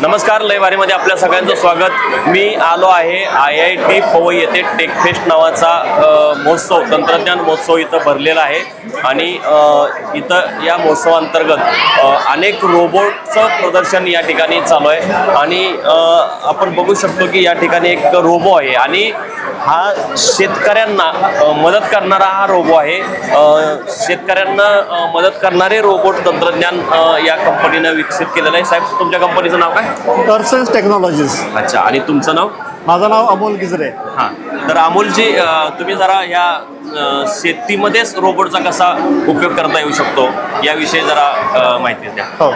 नमस्कार लयवारीमध्ये आपल्या सगळ्यांचं स्वागत. मी आलो आहे आय आय टी पवई येथे टेकफेस्ट नावाचा महोत्सव तंत्रज्ञान महोत्सव इथं भरलेला आहे. आणि इथं या महोत्सवांतर्गत अनेक रोबोटचं प्रदर्शन या ठिकाणी चालू आहे. आणि आपण बघू शकतो की या ठिकाणी एक रोबो आहे. आणि हा शेतकऱ्यांना मदत करणारा हा रोबो आहे. शेतकऱ्यांना मदत करणारे रोबोट तंत्रज्ञान या कंपनीनं विकसित केलेलं आहे. साहेब तुमच्या कंपनीचं नाव काय? पर्सेन्स टेक्नॉलॉजीज. अच्छा आणि तुमचं नाव? माझं नाव अमोल गिजरे. हां. तर अमोलजी तुम्ही जरा ह्या शेतीमध्येच रोबोटचा कसा उपयोग करता येऊ शकतो? याविषयी जरा माहिती द्या. हो.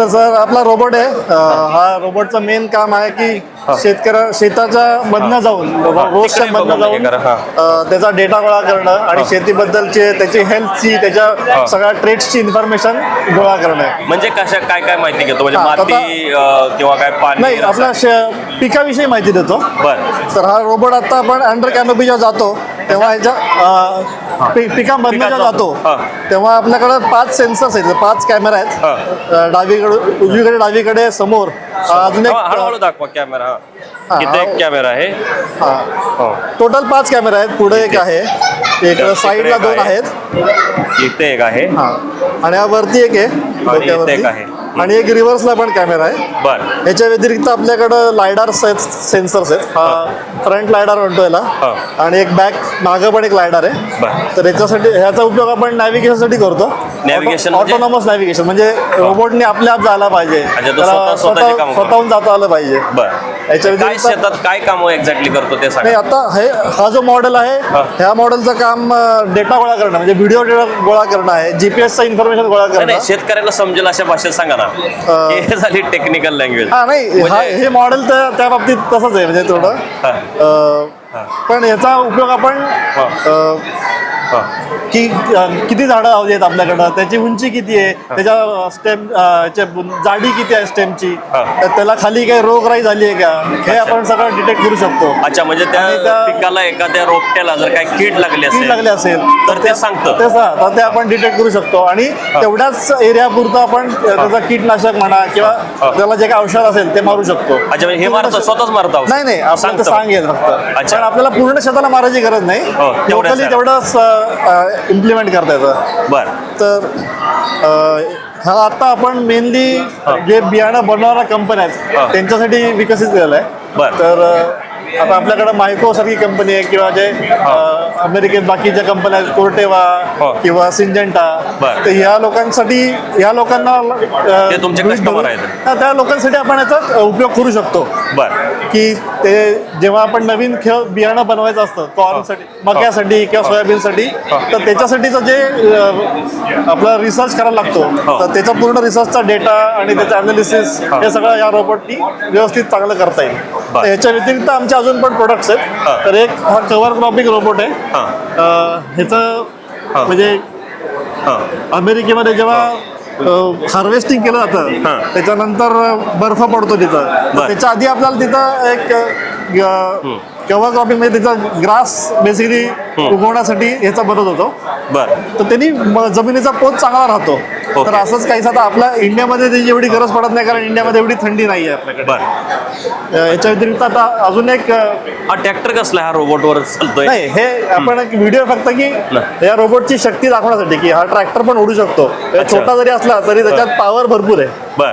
तर सर आपला रोबोट आहे. अं, हा रोबोटचं मेन काम आहे की शेतकऱ्या शेताच्या मधनं जाऊन रोजच्या तिकडे मधनं बघून हे जाऊन करा, हा. अं, त्याचा डेटा गोळा करणं आणि शेतीबद्दलचे त्याची हेल्थची त्याच्या सगळ्या ट्रेड्सची इन्फॉर्मेशन गोळा करणं म्हणजे कशा काय काय माहिती घेतो? म्हणजे हां, माती अ, किंवा काय पाणी नाही आपल्या शे- पिकाविषयी माहिती देतो. बरं. तर हा रोबोट आता आपण अंडर कॅनोपीच्या जातो. तेव्हा पि- पिकामधनं जेव्हा जातो. तेव्हा आपल्याकडे पाच सेन्सर्स आहेत पाच कॅमेरा आहेत. डावीकडे उजवीकडे डावीकडे समोर. अजून एक हळूहळू दाखवा कॅमेरा हा, इथे एक. कॅमेरा आहे. हा. हो. टोटल पाच कॅमेरा आहेत पुढे एक आहे. एक तिकडे साईडला एक दोन आहे. आहेत. इथे एक आहे. हा. आणि हा वरती एक आहे इथे डोक्यावरती. एक आहे. आणि एक रिव्हर्सला पण कॅमेरा आहे. बर. याच्या व्यतिरिक्त आपल्याकडं लायडार्स आहेत सेन्सर्स आहेत. हा फ्रंट लायडार म्हणतो याला. हा. आणि एक बॅक मागं पण एक लायडार आहे. तर याच्यासाठी ह्याचा उपयोग आपण नॅव्हिगेशनसाठी करतो. म्हणजे? ऑटोनॉमस नॅव्हिगेशन म्हणजे रोबोटने आपल्या आप जायला पाहिजे. स्वतःहून जाता आलं पाहिजे. काय शेतात काय काम एक्झॅक्टली करतो ते नाही आता हे हा जो मॉडेल आहे. ह्या मॉडेलचं काम डेटा गोळा करणं म्हणजे व्हिडिओ डेटा गोळा करणं आहे जीपीएसचं इन्फॉर्मेशन गोळा करणं. शेतकऱ्याला समजेल अशा भाषेत सांगा ना. हे झाली टेक्निकल लँग्वेज हा नाही हा हे मॉडेल तर त्या बाबतीत तसंच आहे म्हणजे थोडं. पण याचा उपयोग आपण की अं, किती झाडं हवी आहेत आपल्याकडं? त्याची उंची किती आहे? त्याच्या स्टेम जाडी किती आहे स्टेमची? हा. त्याला खाली काही रोगराई झाली आहे का? हे आपण सगळं डिटेक्ट करू शकतो. अच्छा म्हणजे त्या आणि त्या- पिकाला एखाद्या रोपट्याला जर काय कीड लागली कीड असेल लागले असेल तर ते सांगतं. ते सा- तर ते आपण डिटेक्ट करू शकतो. आणि तेवढ्याच एरिया पुरतं आपण त्याचा कीटनाशक म्हणा किंवा. त्याला जे काही औषध असेल ते मारू शकतो. अच्छा म्हणजे हे मारतं स्वतःच मारत नाही नाही आपण ते सांगेल फक्त. अच्छा. पण आपल्याला पूर्ण शेताला मारायची गरज नाही. हो, तेवढ्याच लोकली आहे. तेवढंच इम्प्लिमेंट करता येतं बर तर हा आता आपण मेनली जे बियाणं बनवणाऱ्या कंपन्या. आहेत त्यांच्यासाठी विकसित केलेलं आहे बरं. तर आता आपल्याकडे मायको सारखी कंपनी आहे किंवा जे अं, अमेरिकेत बाकीच्या कंपन्या कोर्टेवा हो. किंवा सिंजेंटा. तर ह्या लोकांसाठी ह्या लोकांना तुमचे आहेत. हा, त्या लोकांसाठी आपण याचा उपयोग करू शकतो. बर. की ते जेव्हा आपण नवीन खेळ बियाणं बनवायचं असतं कॉर्नसाठी मक्यासाठी किंवा सोयाबीनसाठी तर त्याच्यासाठीचं जे आपला रिसर्च करायला लागतो तर त्याचा पूर्ण रिसर्चचा डेटा आणि त्याचं अनालिसिस हे. सगळं या रोबोटनी व्यवस्थित चांगलं करता येईल. बरं. याच्या व्यतिरिक्त आमचे अजून पण प्रोडक्ट्स हा. आहेत तर एक हा कव्हर क्रॉपिंग रोबोट आहे हां अं, ह्याचं हा. म्हणजे हां अमेरिकेमध्ये जेव्हा हार्वेस्टिंग केलं हा. जातं त्याच्यानंतर बर्फ पडतो तिथं बर. त्याच्या आधी आपल्याला तिथं एक कव्हर क्रॉपिंग म्हणजे तिथं ग्रास बेसिकली उगवण्यासाठी ह्याचा मदत होतो. बर. तर त्यांनी म- जमिनीचा पोत चांगला राहतो. तर असंच काहीच आता आपल्या इंडियामध्ये त्याची एवढी गरज पडत नाही कारण इंडियामध्ये एवढी थंडी नाही आहे आपल्याकडे. बर. अं, याच्या व्यतिरिक्त आता अजून एक अं, हा ट्रॅक्टर कसला हा रोबोटवर चालतोय? नाही हे आपण एक व्हिडिओ फक्त की या रोबोटची शक्ती दाखवण्यासाठी की हा ट्रॅक्टर पण उडू शकतो. अच्छा. छोटा जरी असला तरी त्याच्यात पॉवर भरपूर आहे. बर.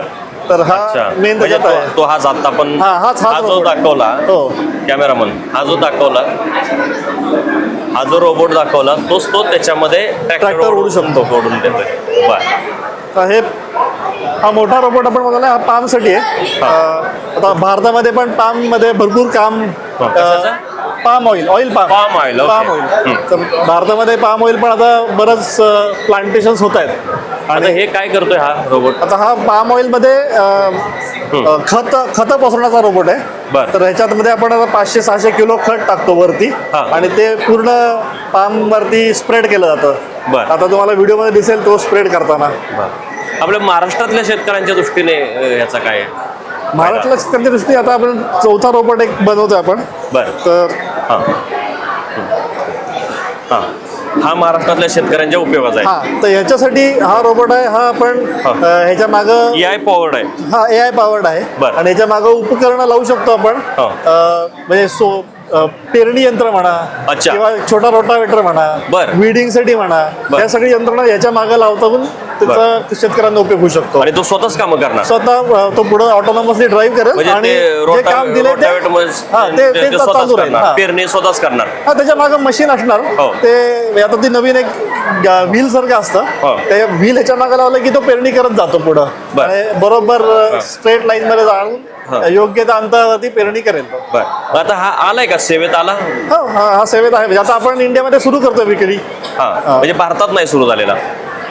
तर हा अच्छा. मेन म्हणजे त्याच्यात आहे. तो- तो हा जाता पण हा, हाच- हाच हा जो robot. दाखवला. हो. कॅमेरामन. हा जो दाखवला. हा जो रोबोट दाखवला तोच तो त्याच्यामध्ये Tractor ओढू शकतो. ओढून देतोय. बर. तर हे हा मोठा रोबोट आपण बघायला हा पामसाठी आहे. अं, आता भारतामध्ये पण पाममध्ये भरपूर काम कशाचं? Palm oil oil palm oil, okay. Palm oil तर भारतामध्ये पाम ऑइल पण आता बरंच प्लांटेशन्स होत आहेत. आता हे काय करतोय हा रोबोट आता हा पाम ऑइलमध्ये खत खत पसरण्याचा रोबोट आहे. बरं. तर ह्याच्यामध्ये आपण आता पाचशे सहाशे किलो खत टाकतो वरती. आणि ते पूर्ण पाम वरती स्प्रेड केलं जातं. बरं. आता तुम्हाला व्हिडिओमध्ये दिसेल तो स्प्रेड करताना. आपल्या महाराष्ट्रातल्या शेतकऱ्यांच्या दृष्टीने याचा काय आहे? महाराष्ट्राच्या शेतकऱ्यांच्या दृष्टीने आता आपण चौथा रोबोट एक बनवतोय आपण बर तर हां हां हा महाराष्ट्रातल्या शेतकऱ्यांच्या उपयोगाचा आहे हा तर याच्यासाठी हा रोबोट आहे हा आपण हा. अ, ह्याच्या मागं ए आय पॉवर्ड आहे हा ए आय पावर्ड आहे बरं. आणि याच्या मागं उपकरणं लावू शकतो आपण हा. अ, म्हणजे सो अ, पेरणी यंत्र म्हणा अच्छा. किंवा छोटा रोटावेटर म्हणा बरं. विडिंगसाठी म्हणा बरं. या सगळी यंत्रणा याच्या मागे लावता पण त्याचा शेतकऱ्यांना उपयोग होऊ शकतो. आणि तो स्वतःच कामं करणार. स्वतः तो पुढे ऑटोनॉमसली ड्राईव्ह करेल म्हणजे आणि ते जे काम दिले ते हा, ते- ते- ते ते चालू राहील हा. पेरणी स्वतःच करणार. हा त्याच्यामागे मशीन असणार. हो. ते आता ती नवीन एक व्हील सारखं हो. असतं त्या व्हील ह्याच्या मागे लावलं की तो पेरणी करत जातो पुढं. बरोबर स्ट्रेट लाईन मध्ये हा. जाऊन योग्य त्या अंतरावरती पेरणी करेल तो. आता हा आलाय का? सेवेत आला? हो, हा हा सेवेत आहे. म्हणजे आता आपण इंडियामध्ये सुरू करतो विक्री. हा. म्हणजे भारतात नाही सुरू झालेला.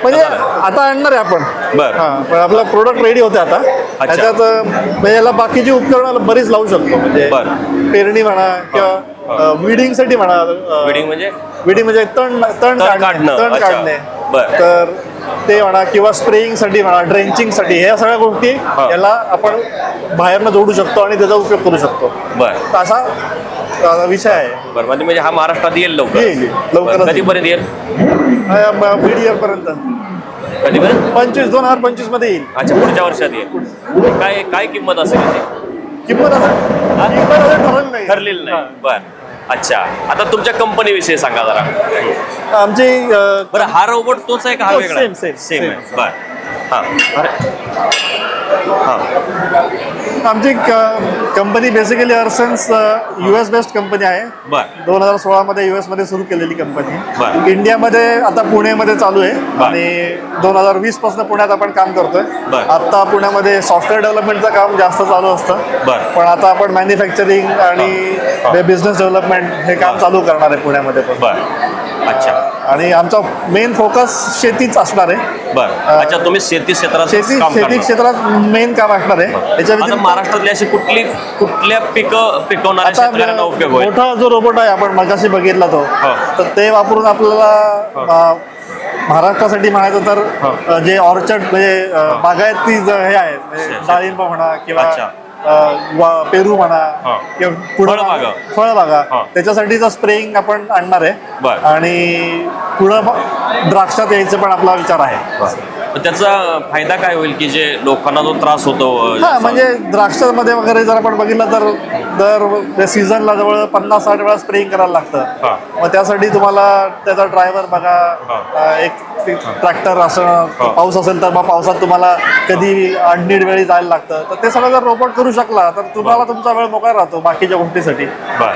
म्हणजे आता आणणार आहे आपण. बरं. हा पण आपला प्रोडक्ट रेडी होते आता. त्याच्यात अं, म्हणजे याला बाकीची उपकरणं बरीच लावू शकतो. म्हणजे बरं. पेरणी म्हणा किंवा विडिंगसाठी म्हणा वेडिंग म्हणजे? विडिंग म्हणजे तण तण काढणं, काढणे. तण अच्छा. काढणे. बरं. तर ते म्हणा किंवा स्प्रेइंगसाठी म्हणा ड्रेंचिंगसाठी ह्या सगळ्या गोष्टी याला आपण बाहेरनं जोडू शकतो आणि त्याचा उपयोग करू शकतो. बर. तर असा विषय आहे. बर म्हणजे म्हणजे हा महाराष्ट्रात येईल लवकर. येईल, येईल. लवकरच बरं, कधीपर्यंत येईल? मिड इयर पर्यंत. कधीपर्यंत? पंचवीस दोन हजार पंचवीसमध्ये येईल. अच्छा पुढच्या वर्षात येईल. काय काय किंमत असेल याची? किंमत असं किंमत असं ठरवलं नाही. ठरलेलं नाही. बर. अच्छा. आता तुमच्या कंपनी विषयी सांगा जरा. आमची अं, बरं हा रोबोट तोच आहे का हा वेगळा? Same same. आहे. बर. हा. हा. आमची कंपनी बेसिकली अर्सन्स यू एस बेस्ड कंपनी आहे. दोन हजार सोळा मध्ये युएसमध्ये सुरू केलेली कंपनी. इंडियामध्ये आता पुणेमध्ये चालू आहे. आणि दोन हजार वीसपासून पुण्यात आपण काम करतोय. आता पुण्यामध्ये सॉफ्टवेअर डेव्हलपमेंटचं काम जास्त चालू असतं. पण आता आपण मॅन्युफॅक्चरिंग आणि बिझनेस डेव्हलपमेंट हे काम चालू करणार आहे पुण्यामध्ये पण. अच्छा. आणि आमचा मेन फोकस शेतीच असणार आहे. बर. अच्छा तुम्ही शेती क्षेत्रात शेती काम शेती करणार. क्षेत्रात मेन काम असणार आहे. त्याच्या आता व्यतिरिक्त महाराष्ट्रातली अशी कुठली कुठल्या पिकं पिकवणाऱ्या आता शेतकऱ्यांना उपयोग होईल? मोठा जो रोबोट आहे आपण मगाशी बघितला तो. हो. तर ते वापरून आपल्याला अं, महाराष्ट्रासाठी म्हणायचं तर अं, जे ऑर्चर्ड म्हणजे अं, बागायती ज- हे आहेत म्हणजे. डाळिंब म्हणा किंवा अच्छा. वा- पेरू म्हणा. किंवा पुढं फळबागा. फळबागा हा. त्याच्यासाठीचं स्प्रेइंग आपण आणणार आहे बरं. आणि पुढं ब- द्राक्षात यायचं पण आपला विचार आहे त्याचा फायदा काय होईल की जे लोकांना जो त्रास होतो हा म्हणजे द्राक्षामध्ये वगैरे जर आपण बघितलं तर दर सीझनला जवळ पन्नास साठ वेळा स्प्रेइंग करायला. लागतं. मग त्यासाठी तुम्हाला त्याचा ड्रायव्हर बघा एक ट्रॅक्टर असणं. पाऊस असेल तर मग पावसात तुम्हाला कधी अडनीड वेळी जायला लागतं. तर ते सगळं जर रोबोट करू शकला तर तुम्हाला तुमचा वेळ मोकळा राहतो बाकीच्या गोष्टीसाठी.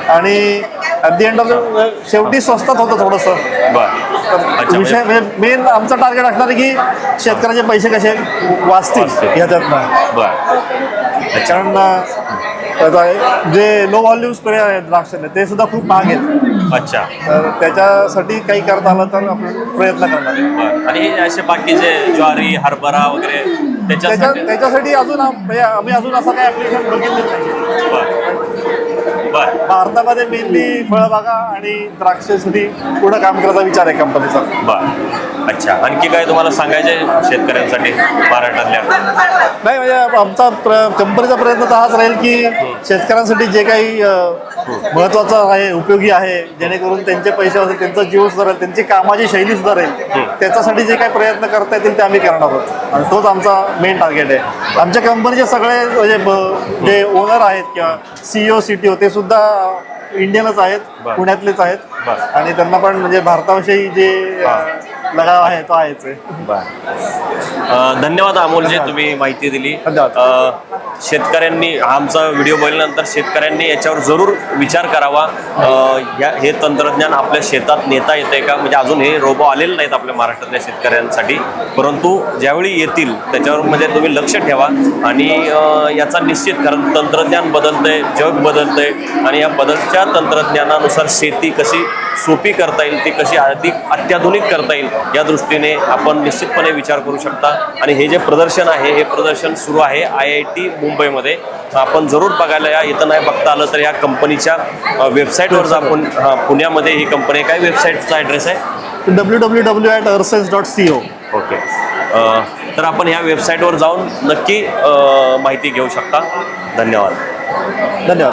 आणि ॲट दी एंड ऑफ शेवटी स्वस्तात होतं थोडंसं. अच्छा, विषय म्हणजे मेन आमचं टार्गेट असणार आहे की शेतकऱ्याचे पैसे कसे वाचतील वाचतील. ह्याच्यातनं बर. कारण आता जे लो व्हॉल्यूम स्प्रे आहेत द्राक्षाने ते सुद्धा खूप महाग आहेत. अच्छा. तर त्याच्यासाठी काही करता आलं तर आपण प्रयत्न करणार. बर. आणि हे असे बाकीचे ज्वारी हरभरा वगैरे त्याच्या त्याच्यासाठी त्याच्यासाठी अजून आम- म्हणजे आम्ही अजून असं काही ऍप्लिकेशन बघितलं नाही. बर. बर. भारतामध्ये मेनली फळबागा आणि द्राक्षासाठी पुढं काम करायचा विचार आहे कंपनीचा बर. अच्छा. आणखी काय तुम्हाला सांगायचे शेतकऱ्यांसाठी महाराष्ट्रातल्या? नाही म्हणजे आमचा प्र कंपनीचा प्रयत्न तर हाच राहील की शेतकऱ्यांसाठी जे काही अ, महत्त्वाचं आहे उपयोगी आहे जेणेकरून त्यांचे पैसे असेल त्यांचा जीव सुधारेल त्यांची कामाची शैली सुधारेल त्याच्यासाठी जे काही प्रयत्न करता येतील ते आम्ही करणार आहोत. आणि तोच आमचा मेन टार्गेट आहे. आमच्या कंपनीचे सगळे म्हणजे जे ओनर आहेत किंवा सीईओ सी ओ ते सुद्धा इंडियनच आहेत. पुण्यातलेच आहेत. आणि त्यांना पण म्हणजे भारताविषयी जे लगाव आहे तो आहेच आहे धन्यवाद अमोलजी तुम्ही माहिती दिली धन्यवाद. शेतकऱ्यांनी हा आमचा व्हिडिओ बघितल्यानंतर शेतकऱ्यांनी याच्यावर जरूर विचार करावा. या हे तंत्रज्ञान आपल्या शेतात नेता येते का? म्हणजे अजून हे रोबो आलेले नाहीत आपल्या महाराष्ट्रातल्या शेतकऱ्यांसाठी. परंतु ज्यावेळी येतील त्याच्यावर म्हणजे तुम्ही लक्ष ठेवा. आणि याचा निश्चित कारण तंत्रज्ञान बदलतंय जग बदलतंय. आणि या बदलच्या तंत्रज्ञानानुसार शेती कशी सोपी करता येईल ती कशी अधिक अत्याधुनिक करता येईल या दृष्टीने आपण निश्चितपणे विचार करू शकता. आणि हे जे प्रदर्शन आहे हे प्रदर्शन सुरू आहे आय आय टी मुंबईमध्ये. आपण जरूर बघायला या. इथं नाही बघता आलं तर या कंपनीच्या वेबसाईटवर जा आपण हा, पुण्यामध्ये ही कंपनी. काय वेबसाईटचा ॲड्रेस आहे? डब्ल्यू डब्ल्यू डब्ल्यू ॲट अर्सेन्स डॉट सी ओ ओके तर आपण ह्या वेबसाईटवर जाऊन नक्की माहिती घेऊ शकता. धन्यवाद. धन्यवाद.